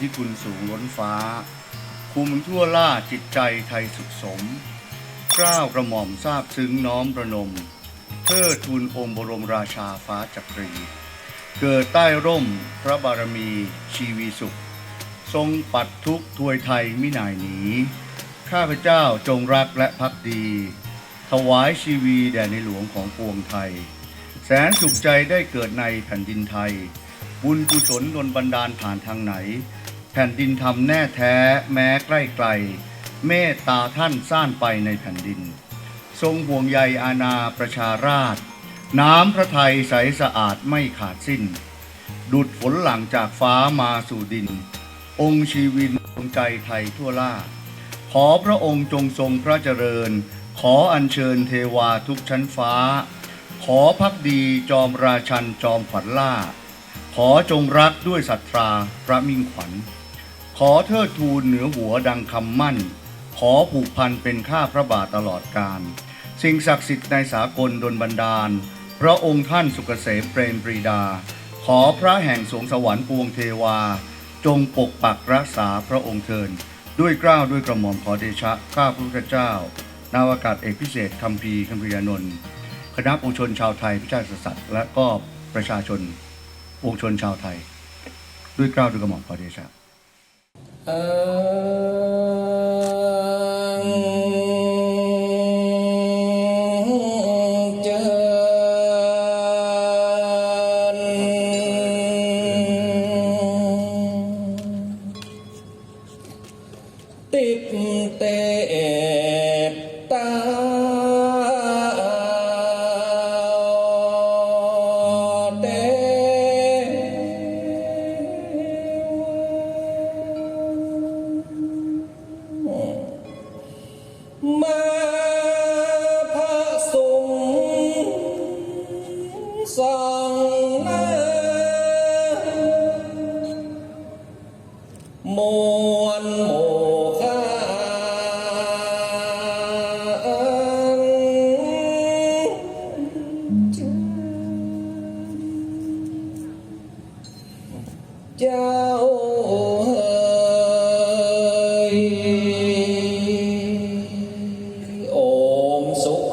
ธิคุณสูงล้นฟ้า คุมทั่วล่าจิตใจไทยสุขสมกล้าวกระหม่อมทราบซึ้งน้อมประนมเทิดทูลองค์บรมราชาฟ้าจักรี เกิดใต้ร่มพระบารมีชีวีสุข ทรงปัดทุกข์ถวยไทยมินายหนี ข้าพเจ้าจงรักและพักดี ถวายชีวีแด่ในหลวงของปวงไทย แสนสุขใจได้เกิดในแผ่นดินไทย บุญกุศลดลบันดาลผ่านทางไหน แผ่นดินทำแน่แท้แม้ใกล้ไกล เมตตาท่านซ่านไปในแผ่นดิน ทรงห่วงใยอาณาประชาราษฎรน้ำพระทัยใสสะอาดไม่ขาดสิ้น ดุดฝนหลังจากฟ้ามาสู่ดิน องค์ชีวินดวงใจไทยทั่วล่า ขอพระองค์จงทรงพระเจริญ ขออัญเชิญเทวาทุกชั้นฟ้า ขอพักดีจอมราชันจอมขวัญล่า ขอจงรักด้วยศรัทธาพระมิ่งขวัญ ขอเทิดทูนเหนือหัวดังคำมั่น ขอผูกพันเป็นข้าพระบาทตลอดกาลสิ่งศักดิ์สิทธิ์ในสากลดลบันดาล พระองค์ท่านสุกเกษมเปรมปรีดา ขอพระแห่งสวงสวรรค์ปวงเทวา จงปกปักรักษาพระองค์เทินด้วยเกล้าวด้วยกระหม่อมขอเดชะข้าพระพุทธเจ้านาวากาศเอกพิเศษคำพีคัมภียานนท์คณะปวงชนชาวไทยพิชาติสัตว์และก็ประชาชน วงชนชาวไทย ด้วยกล้าวด้วยกระหม่อมขอเดชะอัง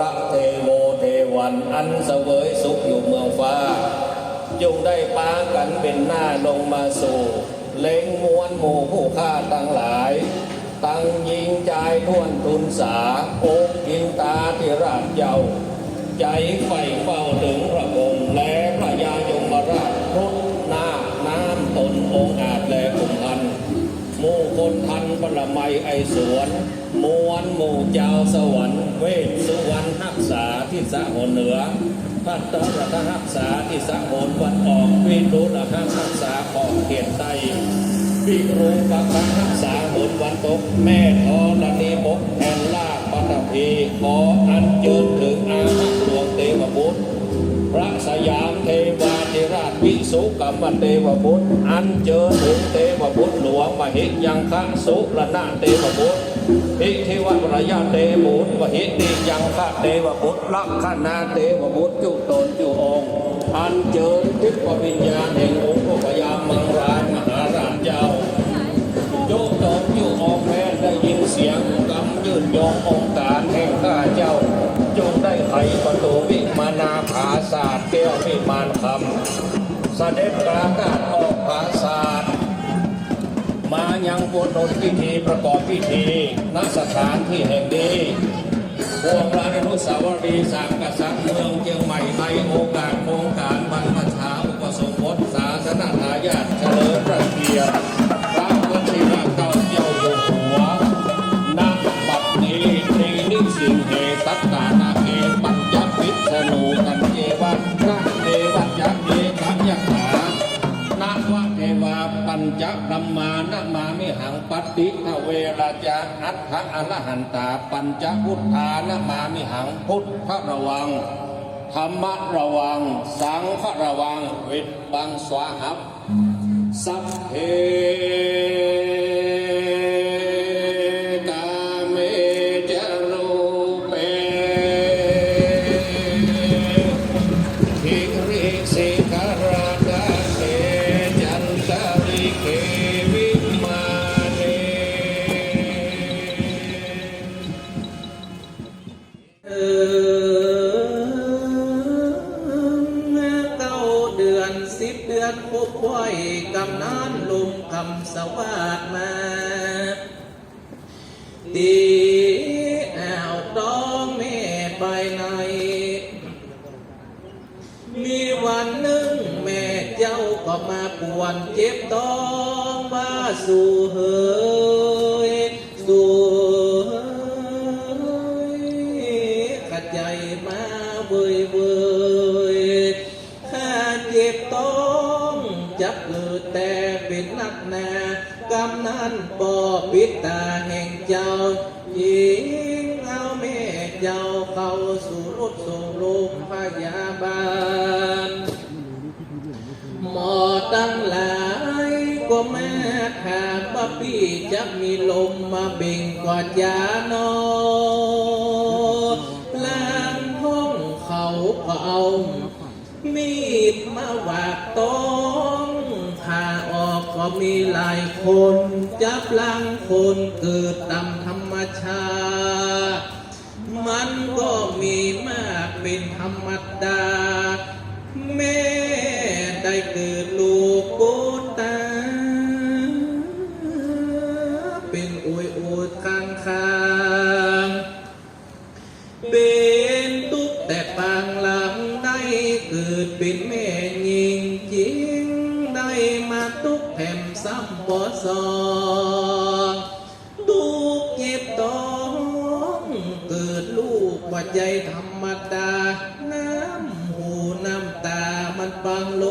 ระเทโวเทวันอันเสวยสุขอยู่เมืองฟ้าจงได้ป้ากันเป็นหน้าลงมาสู่เล็งมวลหมู่ผู้ฆ่าตั้งหลาย ตั้งยิงใจท่วนทุนสาอกกินตาที่ราชเยาวใจไฟเฝ้าถึงพระองค์และพระยายมราชพุทธนาน้ำตนองอาจและกุมพันมู่คนทันปรมัยไอสวน มวลหมู่เจ้าสวรรค์เวทสุวรรณหักษาที่สะหนเหนือพัตตรัตหักษาที่สะหนวันออกวิรุณหักษาของเขียนไตวิรูปะหักษาหนวันตก แม่ทอรณีบกแทนลาปัตภีขออันเจิญถึงอาหักหลวงเทวบุตรพระสยามเทวาธิราชวิ สุกรรมเทวบุตรอันเจอถึงเทวบุตรหลวงมหิยังคะสุรนาเทวบุตรพิเทวรยาเทบุตรวหิติยังคะเทวบุตรลักขณาเทวบุตรจุตนจุองอันเจอทิพวิญญาณแห่งองค์พยามังรายมหาราชเจ้าโยกตกอยู่ออกแม่ได้ยินเสียงกำยืนยององค์การแห่งข้าเจ้าจงได้ไขประตูวิมานาภาศาสตร์แก้ววิมานคำ สด็จประกาศออกภาษามายังบนนนพิธีประกอบพิธีณสถานที่แห่งนี้พวงราชนุสาวรีสามกษัตริย์เมืองเชียงใหม่ในโอกาสโครงการบรรพชาอุปสมบทสา จาอัฏฐะอรหันตา ปัญจพุทธานะมามิหังพุทธระวัง ธรรมระวัง สังฆระวัง วิบังสวาหับสัพเพ ดีแอวต้องแม่ไปไหน มีวันหนึ่งแม่เจ้าก็มาปวนเจ็บต้องว่าสู่เฮยสู่เฮยขัดใจมาเวยเวยข้าเจ็บต้องจับเกิดแต่เป็นนักหนากำนันปอปิดตาแห เจ้ายิงเอาแม่เจ้าเข้าสู่รถส่งโรงพยาบาล หมอตั้งหลายก็แม่ถามว่าพี่จะมีลมมาเบ่งกว่ายานอนล้างห้องเขาก็เอามีดมาหวากต้องผ่าออกก็มีหลายคน จับลังคนเกิดตามธรรมชาติมันก็มีมากเป็นธรรมดาแม่ได้เกิด บ่สองทุกข์เจ็บต้องเกิดลูกว่าใจธรรมดา น้ำหูน้ำตามันปังล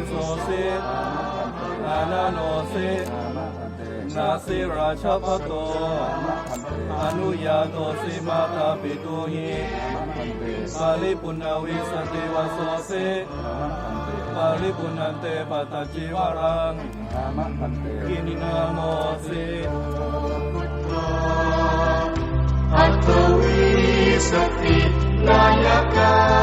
นโสสิอามะพันเตอานาโนสิอามะพันเตนาสิราชพโตอามะพันเตอนุญาโตสิมาตาปิตุหิอามะพันเตปาลิปุณณวิสติวโสสิอามะพันเตปาลิปุณณเตปัตตจิวารังอามะพันเตกินินาโมสิอัตวีสตินาโฆ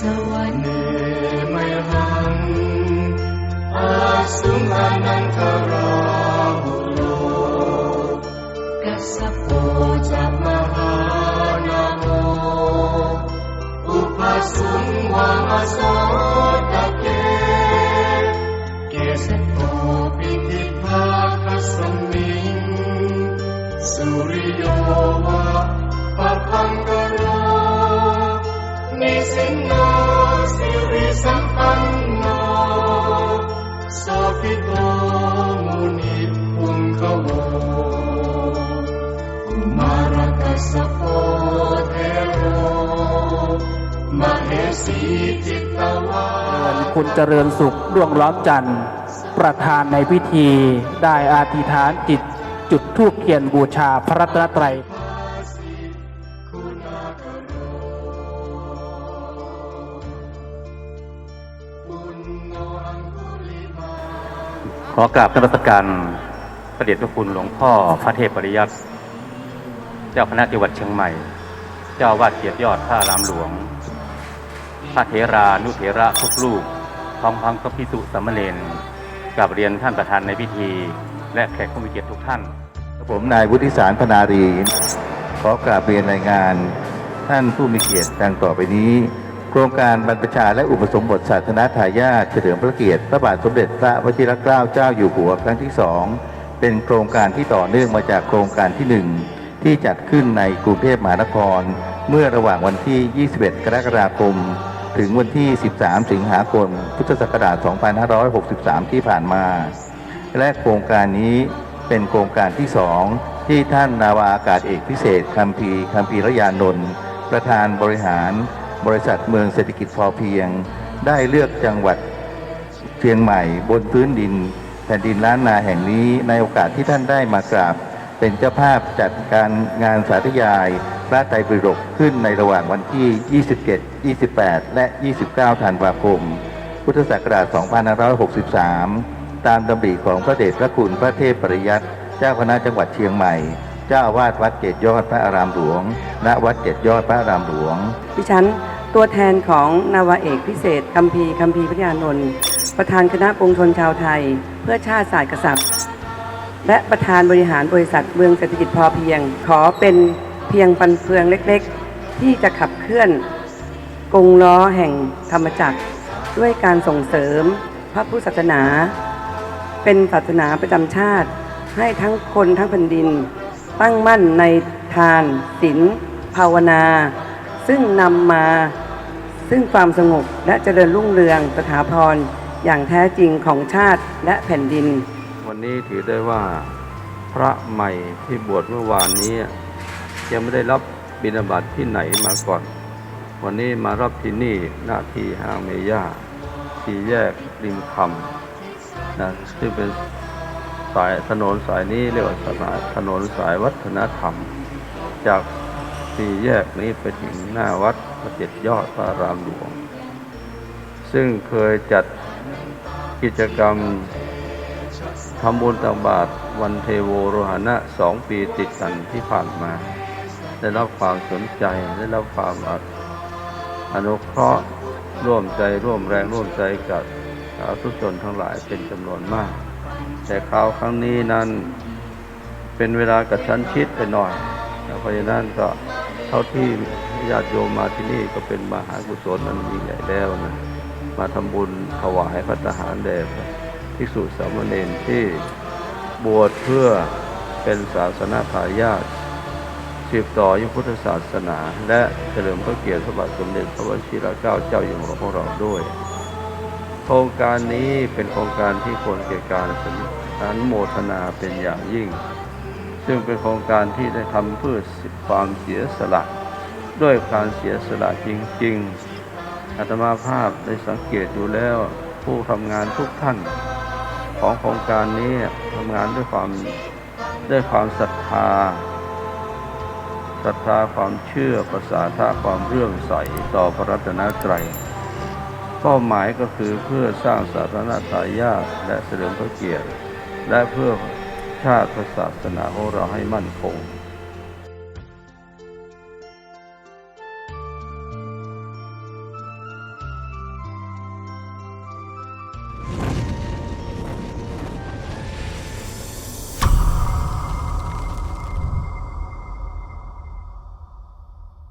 สวรรเนไมหังอาสุมานันทราหุโลกัสสปโปจะมหานาโมอุปสุงวามาโส คุณเจริญสุขร่วงล้อมจันทร์ ประธานในพิธีได้อาธิษฐานจิตจุดธูปเทียนบูชาพระรัตนตรัยคุณากรปุณโนอังคุลิมาขอกราบนมัสการพระเดชพระคุณหลวงพ่อพระเทพปริยัติเจ้าคณะจังหวัดเชียงใหม่ เจ้าวาดเกียรติยอดพระอารามหลวง พระเถรานุเถระทุกลูกพร้อมพังกับพิสุสามเณรกราบเรียนท่านประธานในพิธี และแขกผู้มีเกียรติทุกท่าน ผมนายวุฒิสารพนารี ขอกราบเรียนรายงาน ท่านผู้มีเกียรติดังต่อไปนี้ โครงการบรรพชาและอุปสมบทศาสนาทายาทเฉลิมพระเกียรติพระบาทสมเด็จพระวชิรเกล้าเจ้าอยู่หัวครั้งที่สองเป็นโครงการที่ต่อเนื่องมาจากโครงการที่หนึ่งที่จัดขึ้นในกรุงเทพมหานคร เมื่อระหว่างวันที่ 21 กรกฎาคม ถึงวันที่ 13 สิงหาคม พุทธศักราช 2563 ที่ผ่านมา และโครงการนี้เป็นโครงการที่สองที่ท่านนาวาอากาศเอกพิเศษคัมพีคัมพีรยานนท์ประธานบริหารบริษัทเมืองเศรษฐกิจพอเพียง ได้เลือกจังหวัดเชียงใหม่บนพื้นดิน แผ่นดินล้านนาแห่งนี้ในโอกาสที่ท่านได้มากราบ เป็นเจ้าภาพจัดการงานสาธยายพระไตรปิฎกขึ้นในระหว่างวันที่ 27 28 และ 29 ธันวาคม พุทธศักราช 2563 ตามดำริของพระเดชพระคุณพระเทพปริยัติเจ้าคณะจังหวัดเชียงใหม่ เจ้าอาวาสวัดเกตยอดพระอารามหลวง ณ วัดเกตยอดพระอารามหลวง ดิฉันตัวแทนของนาวาเอกพิเศษคัมภีคัมภีพระยานนท์ประธานคณะปวงชนชาวไทย เพื่อชาติศาสตร์กษัตริย์ และประธานบริหารบริษัทเมืองเศรษฐกิจพอเพียง ขอเป็นเพียงปันเฟืองเล็กๆ ที่จะขับเคลื่อนกงล้อแห่งธรรมจักร ด้วยการส่งเสริมพระพุทธศาสนา เป็นศาสนาประจำชาติ ให้ทั้งคนทั้งแผ่นดิน ตั้งมั่นในทานศีลภาวนา ซึ่งนำมาซึ่งความสงบและเจริญรุ่งเรืองสถาพรอย่างแท้จริงของชาติและแผ่นดิน นี้ถือได้ว่าพระใหม่ที่บวชเมื่อวานนี้ ยังไม่ได้รับบิณฑบาตที่ไหนมาก่อน วันนี้มารับที่นี่หน้าที่ห้างเมย่าที่แยกริมคำนะซึ่งเป็นสายถนนสายนี้เรียกว่าสายถนนสายวัฒนธรรม จากสี่แยกนี้ไปถึงหน้าวัดพระเจ็ดยอดพระรามหลวง ซึ่งเคยจัดกิจกรรม ทำบุญตักบาตรวันเทโวโรหณะสองปีติดกันที่ผ่านมา ได้รับความสนใจได้รับความอนุเคราะห์ร่วมใจร่วมแรงร่วมใจกับสาธุชนทั้งหลายเป็นจำนวนมาก แต่คราวครั้งนี้นั้นเป็นเวลากระชั้นชิดไปหน่อยเพราะฉะนั้นก็เท่าที่ญาติโยมมาที่นี่ก็เป็นมหากุศลอันยิ่งใหญ่แล้วนะมาทำบุญถวายพระทหารแด่ ภิกษุสามเณรที่บวชเพื่อเป็นศาสนาทายาทสืบต่อยุคพุทธศาสนา และเฉลิมพระเกียรติพระบาทสมเด็จพระวชิรเกล้าเจ้าอยู่หัวของเราด้วย โครงการนี้เป็นโครงการที่ควรแก่การอนุโมทนาเป็นอย่างยิ่ง ซึ่งเป็นโครงการที่ได้ทำเพื่อความเสียสละ ด้วยการเสียสละจริง ๆอาตมาภาพได้สังเกตดูแล้วผู้ทำงานทุกท่าน ของโครงการนี้ทำงานด้วยความด้วยความศรัทธาศรัทธาความเชื่อประสาทาความเรื่องใสต่อพระรัตนตรัยเป้าหมายก็คือเพื่อสร้างศาสนารณทายาทและเสริมพระเกียรติ และเพื่อชาติศาสนาของเราให้มั่นคง